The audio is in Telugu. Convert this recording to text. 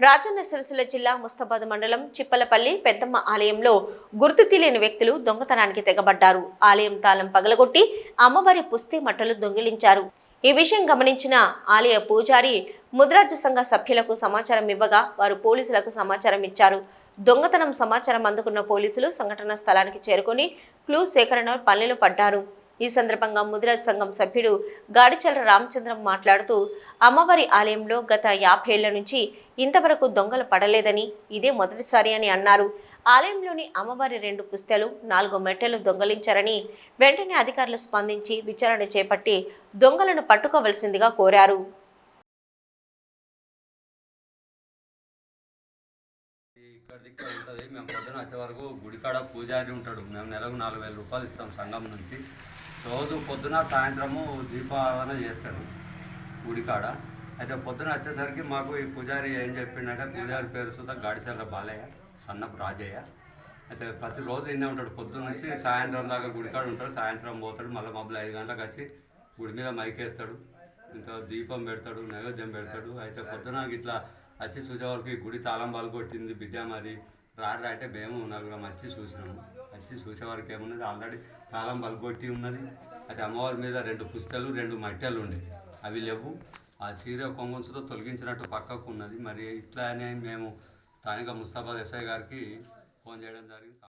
రాజన్న సిరిసిల్ల జిల్లా ముస్తాబాద్ మండలం చిప్పలపల్లి పెద్దమ్మ ఆలయంలో గుర్తు తెలియని వ్యక్తులు దొంగతనానికి తెగబడ్డారు. ఆలయం తాళం పగలగొట్టి అమ్మవారి పుస్తీ మట్టలు దొంగిలించారు. ఈ విషయం గమనించిన ఆలయ పూజారి ముద్రాజ సంఘ సభ్యులకు సమాచారం ఇవ్వగా వారు పోలీసులకు సమాచారం ఇచ్చారు. దొంగతనం సమాచారం అందుకున్న పోలీసులు సంఘటన స్థలానికి చేరుకొని క్లూ సేకరణ పనులు పడ్డారు. ఈ సందర్భంగా ముదిరాజ్ సంఘం సభ్యుడు గాడిచల రామచంద్రం మాట్లాడుతూ అమ్మవారి ఆలయంలో గత యాభై నుంచి ఇంతవరకు దొంగలు పడలేదని ఇదే మొదటిసారి అని అన్నారు. ఆలయంలోని అమ్మవారి రెండు పుస్తలు నాలుగు మెట్టెలు దొంగలించారని వెంటనే అధికారులు స్పందించి విచారణ చేపట్టి దొంగలను పట్టుకోవలసిందిగా కోరారు. ఇక్కడ ఉంటుంది. మేము పొద్దున వచ్చే వరకు గుడికాడ పూజారి ఉంటాడు. మేము నెలకు నాలుగు వేల రూపాయలు ఇస్తాం సంఘం నుంచి. రోజు పొద్దున సాయంత్రము దీపారాధన చేస్తాడు గుడికాడ. అయితే పొద్దున వచ్చేసరికి మాకు ఈ పూజారి ఏం చెప్పిండంటే పూజారి పేరు సుధా గాడిచల్ల బాలయ్య సన్నపు రాజయ్య. అయితే ప్రతిరోజు ఇన్నే ఉంటాడు. పొద్దున్న నుంచి సాయంత్రం దాకా గుడికాడ ఉంటాడు. సాయంత్రం పోతాడు. మళ్ళీ మబ్బులు ఐదు గంటలకు వచ్చి గుడి మీద మైకేస్తాడు ఇంత దీపం పెడతాడు నైవేద్యం పెడతాడు. అయితే పొద్దున ఇట్లా వచ్చి చూసే వరకు ఈ గుడి తాళం బాలు కొట్టింది బిడ్డ మరి రారా అంటే మేము నలుగురం వచ్చి చూసినాము వచ్చి చూసే ఏమున్నది? ఆల్రెడీ తాళం బలగొట్టి కొట్టి ఉన్నది. అయితే అమ్మవారి మీద రెండు పుస్తలు రెండు మట్టెలు ఉండే. అవి లేవు. ఆ చీర కొంగుంచుతో తొలగించినట్టు పక్కకు ఉన్నది. మరి ఇట్లా అని మేము స్థానిక ముస్తాబాద్ ఎస్ఐ గారికి ఫోన్ చేయడం జరిగింది.